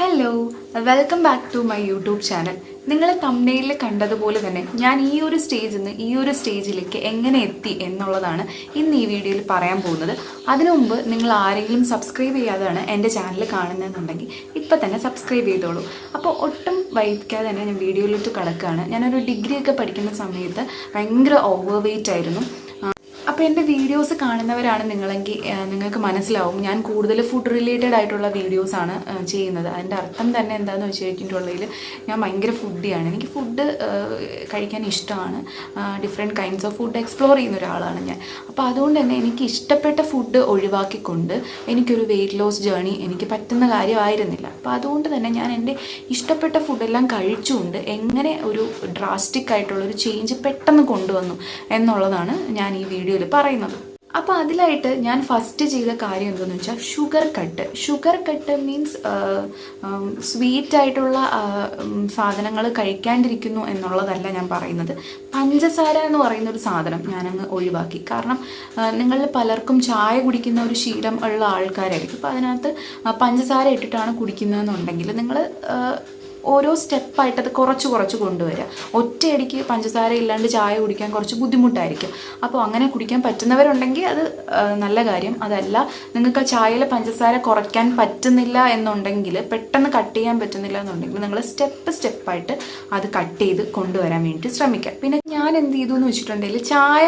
Hello welcome back to my YouTube channel നിങ്ങൾ തമ്മനയിൽ കണ്ടതുപോലെ തന്നെ ഞാൻ ഈ ഒരു സ്റ്റേജിൽ നിന്ന് ഈ ഒരു സ്റ്റേജിലേക്ക് എങ്ങനെ എത്തി എന്നുള്ളതാണ് ഇന്ന് ഈ വീഡിയോയിൽ പറയാൻ പോകുന്നത്. അതിനു മുമ്പ് നിങ്ങൾ ആരെങ്കിലും സബ്സ്ക്രൈബ് ചെയ്യാതാണ് എന്റെ ചാനൽ കാണുന്നതെന്നുണ്ടെങ്കിൽ ഇപ്പം തന്നെ സബ്സ്ക്രൈബ് ചെയ്തോളൂ. അപ്പോൾ ഒട്ടും വൈകാതെ തന്നെ ഞാൻ വീഡിയോയിലോട്ട് കിടക്കുകയാണ്. ഞാനൊരു ഡിഗ്രിയൊക്കെ പഠിക്കുന്ന സമയത്ത് ഭയങ്കര ഓവർ വെയിറ്റ് ആയിരുന്നു. അപ്പോൾ എന്റെ വീഡിയോസ് കാണുന്നവരാണ് നിങ്ങളെങ്കിൽ നിങ്ങൾക്ക് മനസ്സിലാവും. ഞാൻ കൂടുതൽ ഫുഡ് റിലേറ്റഡ് ആയിട്ടുള്ള വീഡിയോസാണ് ചെയ്യുന്നത്. അതിന്റെ അർത്ഥം തന്നെ എന്താണെന്ന് വെച്ച് കഴിഞ്ഞിട്ടുള്ളതിൽ ഞാൻ ഭയങ്കര ഫുഡിയാണ് എനിക്ക് ഫുഡ് കഴിക്കാൻ ഇഷ്ടമാണ്. Different kinds of food explore ചെയ്യുന്ന ഒരാളാണ് ഞാൻ. അപ്പോൾ അതുകൊണ്ട് തന്നെ എനിക്ക് ഇഷ്ടപ്പെട്ട ഫുഡ് ഒഴിവാക്കിക്കൊണ്ട് എനിക്കൊരു വെയിറ്റ് ലോസ് ജേണി എനിക്ക് പറ്റുന്ന കാര്യമായിരുന്നില്ല. അപ്പോൾ അതുകൊണ്ട് തന്നെ ഞാൻ എന്റെ ഇഷ്ടപ്പെട്ട ഫുഡെല്ലാം കഴിച്ചുകൊണ്ട് എങ്ങനെ ഒരു ഡ്രാസ്റ്റിക് ആയിട്ടുള്ള ഒരു ചേഞ്ച് പെട്ടെന്ന് കൊണ്ടുവന്നു എന്നുള്ളതാണ് ഞാൻ ഈ വീഡിയോയിൽ പറയുന്നത്. അപ്പോൾ അതിലായിട്ട് ഞാൻ ഫസ്റ്റ് ചെയ്ത കാര്യം എന്തെന്ന് വെച്ചാൽ sugar cut sugar cut means sweet ആയിട്ടുള്ള സാധനങ്ങൾ കഴിക്കാണ്ടിരിക്കുന്നു എന്നുള്ളതല്ല ഞാൻ പറയുന്നത്. പഞ്ചസാര എന്ന് പറയുന്ന ഒരു സാധനം ഞാനങ്ങ് ഒഴിവാക്കി. കാരണം നിങ്ങളിൽ പലർക്കും ചായ കുടിക്കുന്ന ഒരു ശീലം ഉള്ള ആൾക്കാരായിരിക്കും. അപ്പോൾ അതിനകത്ത് പഞ്ചസാര ഇട്ടിട്ടാണ് കുടിക്കുന്നതെന്നുണ്ടെങ്കിൽ നിങ്ങൾ ഓരോ സ്റ്റെപ്പായിട്ട് അത് കുറച്ച് കുറച്ച് കൊണ്ടുവരിക. ഒറ്റയടിക്ക് പഞ്ചസാര ഇല്ലാണ്ട് ചായ കുടിക്കാൻ കുറച്ച് ബുദ്ധിമുട്ടായിരിക്കും. അപ്പോൾ അങ്ങനെ കുടിക്കാൻ പറ്റുന്നവരുണ്ടെങ്കിൽ അത് നല്ല കാര്യം. അതല്ല നിങ്ങൾക്ക് ആ ചായയിൽ പഞ്ചസാര കുറയ്ക്കാൻ പറ്റുന്നില്ല എന്നുണ്ടെങ്കിൽ പെട്ടെന്ന് കട്ട് ചെയ്യാൻ പറ്റുന്നില്ല എന്നുണ്ടെങ്കിൽ നിങ്ങൾ സ്റ്റെപ്പ് സ്റ്റെപ്പായിട്ട് അത് കട്ട് ചെയ്ത് കൊണ്ടുവരാൻ വേണ്ടി ശ്രമിക്കുക. പിന്നെ ഞാൻ എന്ത് ചെയ്തു എന്ന് വെച്ചിട്ടുണ്ടെങ്കിൽ ചായ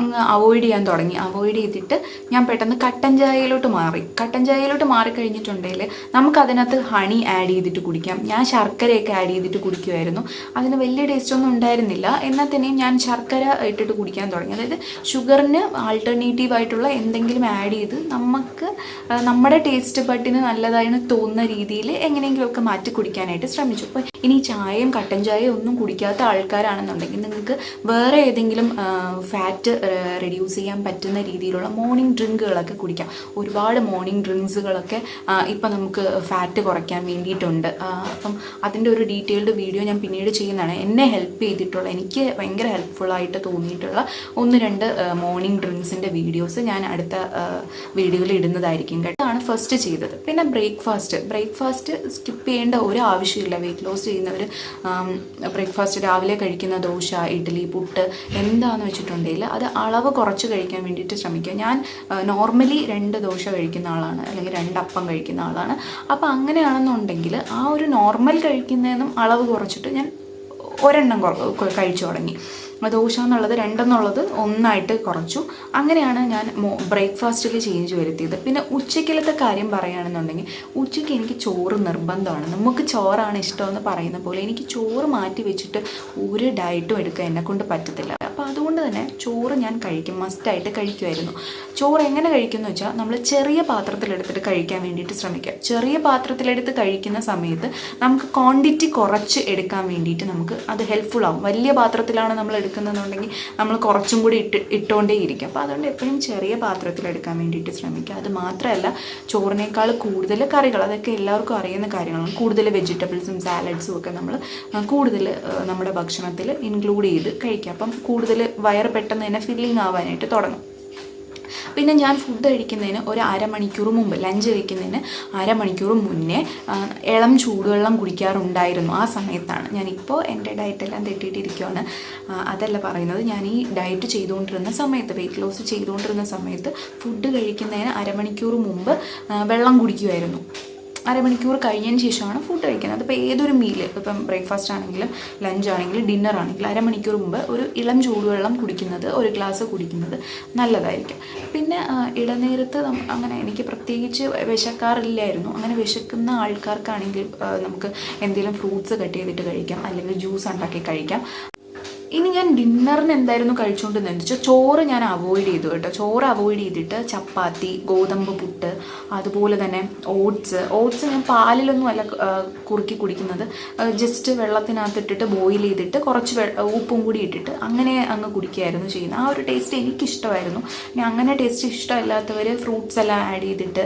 അങ്ങ് അവോയ്ഡ് ചെയ്യാൻ തുടങ്ങി. അവോയ്ഡ് ചെയ്തിട്ട് ഞാൻ പെട്ടെന്ന് കട്ടൻ ചായയിലോട്ട് മാറി. കട്ടൻ ചായയിലോട്ട് മാറിക്കഴിഞ്ഞിട്ടുണ്ടെങ്കിൽ നമുക്ക് അതിനകത്ത് ഹണി ആഡ് ചെയ്തിട്ട് കുടിക്കാം. ഞാൻ ശർക്കരയൊക്കെ ആഡ് ചെയ്തിട്ട് കുടിക്കുമായിരുന്നു അതിന് വലിയ ടേസ്റ്റ് ഒന്നും ഉണ്ടായിരുന്നില്ല. എന്നാൽ തന്നെയും ഞാൻ ശർക്കര ഇട്ടിട്ട് കുടിക്കാൻ തുടങ്ങി. അതായത് ഷുഗറിന് ആൾട്ടർനേറ്റീവ് ആയിട്ടുള്ള എന്തെങ്കിലും ആഡ് ചെയ്ത് നമുക്ക് നമ്മുടെ ടേസ്റ്റ് ബട്ടിന് നല്ലതായിരുന്നു തോന്നുന്ന രീതിയിൽ എങ്ങനെയെങ്കിലുമൊക്കെ മാറ്റി കുടിക്കാനായിട്ട് ശ്രമിച്ചു. അപ്പോൾ ഇനി ചായയും കട്ടൻ ചായയും ഒന്നും കുടിക്കാത്ത ആൾക്കാരാണെന്നുണ്ടെങ്കിൽ നിങ്ങൾക്ക് വേറെ ഏതെങ്കിലും ഫാറ്റ് റെഡ്യൂസ് ചെയ്യാൻ പറ്റുന്ന രീതിയിലുള്ള മോർണിംഗ് ഡ്രിങ്കുകളൊക്കെ കുടിക്കാം. ഒരുപാട് മോർണിംഗ് ഡ്രിങ്ക്സുകളൊക്കെ ഇപ്പം നമുക്ക് ഫാറ്റ് കുറയ്ക്കാൻ വേണ്ടിയിട്ടുണ്ട്. അപ്പം അതിന്റെ ഒരു ഡീറ്റെയിൽഡ് വീഡിയോ ഞാൻ പിന്നീട് ചെയ്യുന്നതാണ്. എന്നെ ഹെൽപ്പ് ചെയ്തിട്ടുള്ള എനിക്ക് ഭയങ്കര ഹെൽപ്ഫുള്ളായിട്ട് തോന്നിയിട്ടുള്ള ഒന്ന് രണ്ട് മോർണിംഗ് ഡ്രിങ്ക്സിന്റെ വീഡിയോസ് ഞാൻ അടുത്ത വീഡിയോയിൽ ഇടുന്നതായിരിക്കും കേട്ടോ. അതാണ് ഫസ്റ്റ് ചെയ്തത്. പിന്നെ ബ്രേക്ക്ഫാസ്റ്റ് ബ്രേക്ക്ഫാസ്റ്റ് സ്കിപ്പ് ചെയ്യേണ്ട ഒരു ആവശ്യമില്ല. വെയിറ്റ് ലോസ് ചെയ്യുന്നവർ ബ്രേക്ക്ഫാസ്റ്റ് രാവിലെ കഴിക്കുന്ന ദോശ ഇഡ്ഡലി പുട്ട് എന്താണെന്ന് വെച്ചിട്ടുണ്ടെങ്കിൽ അത് അളവ് കുറച്ച് കഴിക്കാൻ വേണ്ടിയിട്ട് ശ്രമിക്കുക. ഞാൻ നോർമലി രണ്ട് ദോശ കഴിക്കുന്ന ആളാണ്. അല്ലെങ്കിൽ രണ്ട് അപ്പം കഴിക്കുന്ന ആളാണ്. അപ്പോൾ അങ്ങനെയാണെന്നുണ്ടെങ്കിൽ ആ ഒരു നോർമൽ കഴിക്കുന്നതിനും അളവ് കുറച്ചിട്ട് ഞാൻ ഒരെണ്ണം കഴിച്ചു തുടങ്ങി. ദോശ എന്നുള്ളത് രണ്ടെന്നുള്ളത് ഒന്നായിട്ട് കുറച്ചു. അങ്ങനെയാണ് ഞാൻ ബ്രേക്ക്ഫാസ്റ്റിൽ ചേഞ്ച് വരുത്തിയത്. പിന്നെ ഉച്ചയ്ക്കിലത്തെ കാര്യം പറയുകയാണെന്നുണ്ടെങ്കിൽ ഉച്ചയ്ക്ക് എനിക്ക് ചോറ് നിർബന്ധമാണ്. നമുക്ക് ചോറാണ് ഇഷ്ടമെന്ന് പറയുന്ന പോലെ എനിക്ക് ചോറ് മാറ്റി വെച്ചിട്ട് ഒരു ഡയറ്റും എടുക്കാൻ എന്നെ കൊണ്ട് പറ്റത്തില്ല. അപ്പോൾ അതുകൊണ്ട് തന്നെ ചോറ് ഞാൻ കഴിക്കും മസ്റ്റായിട്ട് കഴിക്കുമായിരുന്നു ചോറ് എങ്ങനെ കഴിക്കുമെന്ന് വെച്ചാൽ നമ്മൾ ചെറിയ പാത്രത്തിലെടുത്തിട്ട് കഴിക്കാൻ വേണ്ടിയിട്ട് ശ്രമിക്കുക. ചെറിയ പാത്രത്തിലെടുത്ത് കഴിക്കുന്ന സമയത്ത് നമുക്ക് ക്വാണ്ടിറ്റി കുറച്ച് എടുക്കാൻ വേണ്ടിയിട്ട് നമുക്ക് അത് ഹെൽപ്ഫുൾ ആവും. വലിയ പാത്രത്തിലാണ് നമ്മൾ എടുക്കുന്നതെന്നുണ്ടെങ്കിൽ നമ്മൾ കുറച്ചും കൂടി ഇട്ട് ഇട്ടുകൊണ്ടേ ഇരിക്കും അപ്പോൾ അതുകൊണ്ട് എപ്പോഴും ചെറിയ പാത്രത്തിലെടുക്കാൻ വേണ്ടിയിട്ട് ശ്രമിക്കുക. അത് മാത്രമല്ല ചോറിനേക്കാൾ കൂടുതൽ കറികൾ അതൊക്കെ എല്ലാവർക്കും അറിയുന്ന കാര്യങ്ങളാണ്. കൂടുതൽ വെജിറ്റബിൾസും സാലഡ്സും ഒക്കെ നമ്മൾ കൂടുതൽ നമ്മുടെ ഭക്ഷണത്തിൽ ഇൻക്ലൂഡ് ചെയ്ത് കഴിക്കുക. അപ്പം കൂടുതൽ വയറ് പെട്ടെന്ന് തന്നെ ഫില്ലിങ് ആവാനായിട്ട് തുടങ്ങും. പിന്നെ ഞാൻ ഫുഡ് കഴിക്കുന്നതിന് ഒരു അരമണിക്കൂർ മുമ്പ് ലഞ്ച് കഴിക്കുന്നതിന് അരമണിക്കൂർ മുന്നേ ഇളം ചൂടുവെള്ളം കുടിക്കാറുണ്ടായിരുന്നു ആ സമയത്താണ്. ഞാനിപ്പോൾ എന്റെ ഡയറ്റെല്ലാം തെറ്റിയിട്ടിരിക്കുകയാണ് അതല്ല പറയുന്നത്. ഞാൻ ഈ ഡയറ്റ് ചെയ്തുകൊണ്ടിരുന്ന സമയത്ത് വെയിറ്റ് ലോസ് ചെയ്തുകൊണ്ടിരുന്ന സമയത്ത് ഫുഡ് കഴിക്കുന്നതിന് അരമണിക്കൂർ മുമ്പ് വെള്ളം കുടിക്കുമായിരുന്നു അരമണിക്കൂർ കഴിഞ്ഞതിന് ശേഷമാണ് ഫുഡ് കഴിക്കുന്നത്. അതിപ്പോൾ ഏതൊരു മീൽ ഇപ്പം ബ്രേക്ക്ഫാസ്റ്റ് ആണെങ്കിലും ലഞ്ച് ആണെങ്കിലും ഡിന്നർ ആണെങ്കിലും അരമണിക്കൂർ മുമ്പ് ഒരു ഇളം ചൂടുവെള്ളം കുടിക്കുന്നത് ഒരു ഗ്ലാസ് കുടിക്കുന്നത് നല്ലതായിരിക്കും. പിന്നെ ഇടനേരത്ത് അങ്ങനെ എനിക്ക് പ്രത്യേകിച്ച് വിശക്കാറില്ലായിരുന്നു. അങ്ങനെ വിശക്കുന്ന ആൾക്കാർക്കാണെങ്കിൽ നമുക്ക് എന്തെങ്കിലും ഫ്രൂട്ട്സ് കട്ട് ചെയ്തിട്ട് കഴിക്കാം. അല്ലെങ്കിൽ ജ്യൂസ് ഉണ്ടാക്കി കഴിക്കാം. ഇനി ഞാൻ ഡിന്നറിന് എന്തായിരുന്നു കഴിച്ചുകൊണ്ടിരുന്നത് വെച്ചാൽ ചോറ് ഞാൻ അവോയ്ഡ് ചെയ്തു കേട്ടോ. ചോറ് അവോയ്ഡ് ചെയ്തിട്ട് ചപ്പാത്തി ഗോതമ്പ് പുട്ട് അതുപോലെ തന്നെ ഓട്സ്. ഓട്സ് ഞാൻ പാലിലൊന്നും അല്ല കുറുക്കി കുടിക്കുന്നത്. ജസ്റ്റ് വെള്ളത്തിനകത്തിട്ടിട്ട് ബോയിൽ ചെയ്തിട്ട് കുറച്ച് ഉപ്പും കൂടി ഇട്ടിട്ട് അങ്ങനെ അങ്ങ് കുടിക്കുകയായിരുന്നു ചെയ്യുന്നത്. ആ ഒരു ടേസ്റ്റ് എനിക്കിഷ്ടമായിരുന്നു. ഇനി അങ്ങനെ ടേസ്റ്റ് ഇഷ്ടമല്ലാത്തവർ ഫ്രൂട്ട്സ് എല്ലാം ആഡ് ചെയ്തിട്ട്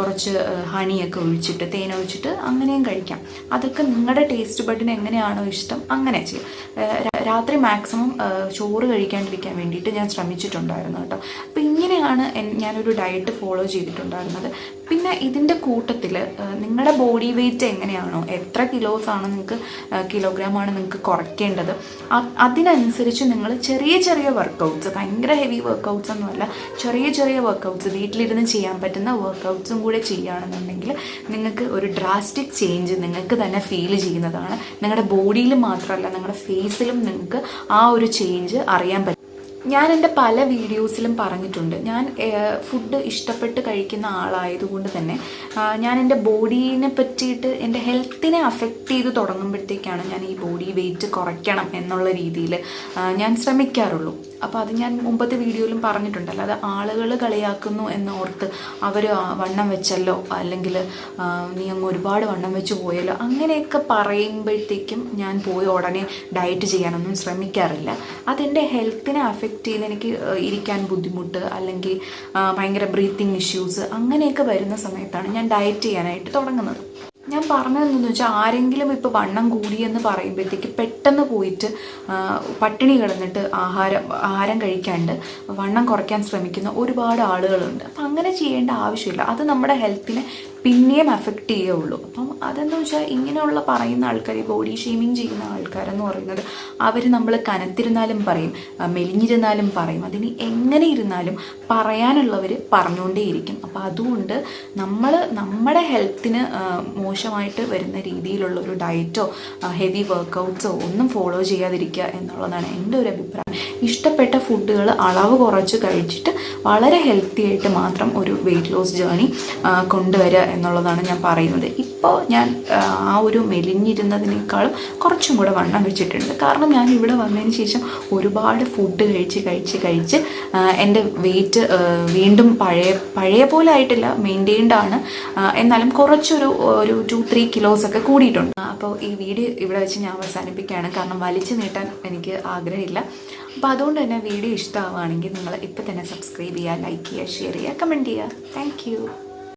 കുറച്ച് ഹണിയൊക്കെ ഒഴിച്ചിട്ട് തേൻ ഒഴിച്ചിട്ട് അങ്ങനെയും കഴിക്കാം. അതൊക്കെ നിങ്ങളുടെ ടേസ്റ്റ് ബഡിന് എങ്ങനെയാണോ ഇഷ്ടം അങ്ങനെ ചെയ്യും. രാത്രി മാക്സിമം ചോറ് കഴിക്കാണ്ടിരിക്കാൻ വേണ്ടിയിട്ട് ഞാൻ ശ്രമിച്ചിട്ടുണ്ടായിരുന്നു കേട്ടോ. അപ്പോൾ ഇങ്ങനെയാണ് ഞാനൊരു ഡയറ്റ് ഫോളോ ചെയ്തിട്ടുണ്ടായിരുന്നത്. പിന്നെ ഇതിന്റെ കൂട്ടത്തിൽ നിങ്ങളുടെ ബോഡി വെയിറ്റ് എങ്ങനെയാണോ? എത്ര കിലോസ് ആണ് നിങ്ങൾക്ക് കിലോഗ്രാം ആണ് നിങ്ങൾക്ക് കുറയ്ക്കേണ്ടത്? അതിനനുസരിച്ച് നിങ്ങൾ ചെറിയ ചെറിയ വർക്കൗട്ട്സ് ഭയങ്കര ഹെവി വർക്കൗട്ട്സ് ഒന്നുമല്ല ചെറിയ ചെറിയ വർക്കൗട്ട്സ് വീട്ടിലിരുന്ന് ചെയ്യാൻ പറ്റുന്ന വർക്കൗട്ട്സും കൂടെ ചെയ്യുകയാണെന്നുണ്ടെങ്കിൽ നിങ്ങൾക്ക് ഒരു ഡ്രാസ്റ്റിക് ചേഞ്ച് നിങ്ങൾക്ക് തന്നെ ഫീൽ ചെയ്യുന്നതാണ്. നിങ്ങളുടെ ബോഡിയിൽ മാത്രമല്ല നിങ്ങളുടെ ഫേസിലും നിങ്ങൾക്ക് ആ ഒരു ചേഞ്ച് അറിയാൻ പറ്റും ഞാൻ എന്റെ പല വീഡിയോസിലും പറഞ്ഞിട്ടുണ്ട്. ഞാൻ ഫുഡ് ഇഷ്ടപ്പെട്ട് കഴിക്കുന്ന ആളായതുകൊണ്ട് തന്നെ ഞാൻ എന്റെ ബോഡീനെ പറ്റിയിട്ട് എന്റെ ഹെൽത്തിനെ അഫക്റ്റ് ചെയ്ത് തുടങ്ങുമ്പോഴത്തേക്കാണ് ഞാൻ ഈ ബോഡി വെയിറ്റ് കുറയ്ക്കണം എന്നുള്ള രീതിയിൽ ഞാൻ ശ്രമിക്കാറുള്ളൂ. അപ്പോൾ അത് ഞാൻ മുമ്പത്തെ വീഡിയോയിലും പറഞ്ഞിട്ടുണ്ടല്ലോ. അത് ആളുകൾ കളിയാക്കുന്നു എന്നോർത്ത് അവർ വണ്ണം വെച്ചല്ലോ അല്ലെങ്കിൽ നീ അങ്ങ് ഒരുപാട് വണ്ണം വെച്ച് പോയല്ലോ അങ്ങനെയൊക്കെ പറയുമ്പോഴത്തേക്കും ഞാൻ പോയി ഉടനെ ഡയറ്റ് ചെയ്യാനൊന്നും ശ്രമിക്കാറില്ല. അതെന്റെ ഹെൽത്തിനെ അഫക്റ്റ് ചെയ്ത് എനിക്ക് ഇരിക്കാൻ ബുദ്ധിമുട്ട് അല്ലെങ്കിൽ ഭയങ്കര ബ്രീത്തിങ് ഇഷ്യൂസ് അങ്ങനെയൊക്കെ വരുന്ന സമയത്താണ് ഞാൻ ഡയറ്റ് ചെയ്യാനായിട്ട് തുടങ്ങുന്നത്. ഞാൻ പറഞ്ഞതെന്ന് വെച്ചാൽ ആരെങ്കിലും ഇപ്പോൾ വണ്ണം കൂടിയെന്ന് പറയുമ്പോഴത്തേക്ക് പെട്ടെന്ന് പോയിട്ട് പട്ടിണി കിടന്നിട്ട് ആഹാരം ആഹാരം കഴിക്കാണ്ട് വണ്ണം കുറയ്ക്കാൻ ശ്രമിക്കുന്ന ഒരുപാട് ആളുകളുണ്ട്. അപ്പം അങ്ങനെ ചെയ്യേണ്ട ആവശ്യമില്ല. അത് നമ്മുടെ ഹെൽത്തിനെ പിന്നെയും അഫക്റ്റ് ചെയ്യുള്ളൂ അപ്പം അതെന്ന് വെച്ചാൽ ഇങ്ങനെയുള്ള പറയുന്ന ആൾക്കാർ ബോഡി ഷെയ്മിങ് ചെയ്യുന്ന ആൾക്കാരെന്ന് പറയുന്നത് അവർ നമ്മൾ കനത്തിരുന്നാലും പറയും മെലിഞ്ഞിരുന്നാലും പറയും. അതിന് എങ്ങനെ ഇരുന്നാലും പറയാനുള്ളവർ പറഞ്ഞുകൊണ്ടേയിരിക്കും അപ്പോൾ അതുകൊണ്ട് നമ്മൾ നമ്മുടെ ഹെൽത്തിന് മോശമായിട്ട് വരുന്ന രീതിയിലുള്ള ഒരു ഡയറ്റോ ഹെവി വർക്കൗട്ട്സോ ഒന്നും ഫോളോ ചെയ്യാതിരിക്കുക എന്നുള്ളതാണ് എന്റെ ഒരു അഭിപ്രായം. ഇഷ്ടപ്പെട്ട ഫുഡുകൾ അളവ് കുറച്ച് കഴിച്ചിട്ട് വളരെ ഹെൽത്തി ആയിട്ട് മാത്രം ഒരു വെയിറ്റ് ലോസ് ജേണി കൊണ്ടുവരിക എന്നുള്ളതാണ് ഞാൻ പറയുന്നത്. ഇപ്പോൾ ഞാൻ ആ, ഒരു മെലിഞ്ഞിരുന്നതിനേക്കാളും കുറച്ചും കൂടെ വണ്ണം വെച്ചിട്ടുണ്ട്. കാരണം ഞാൻ ഇവിടെ വന്നതിന് ശേഷം ഒരുപാട് ഫുഡ് കഴിച്ച് കഴിച്ച് കഴിച്ച് എന്റെ വെയിറ്റ് വീണ്ടും പഴയ പഴയ പോലെ ആയിട്ടില്ല മെയിന്റെയിൻഡ് ആണ്. എന്നാലും കുറച്ചൊരു ഒരു ടു ത്രീ കിലോസൊക്കെ കൂടിയിട്ടുണ്ട്. അപ്പോൾ ഈ വീഡിയോ ഇവിടെ വെച്ച് ഞാൻ അവസാനിപ്പിക്കുകയാണ്. കാരണം വലിച്ചു നീട്ടാൻ എനിക്ക് ആഗ്രഹമില്ല. അപ്പോൾ അതുകൊണ്ട് തന്നെ വീഡിയോ ഇഷ്ടമാവുകയാണെങ്കിൽ നിങ്ങൾ ഇപ്പോൾ തന്നെ സബ്സ്ക്രൈബ് ചെയ്യുക ലൈക്ക് ചെയ്യുക ഷെയർ ചെയ്യുക കമന്റ് ചെയ്യുക. താങ്ക്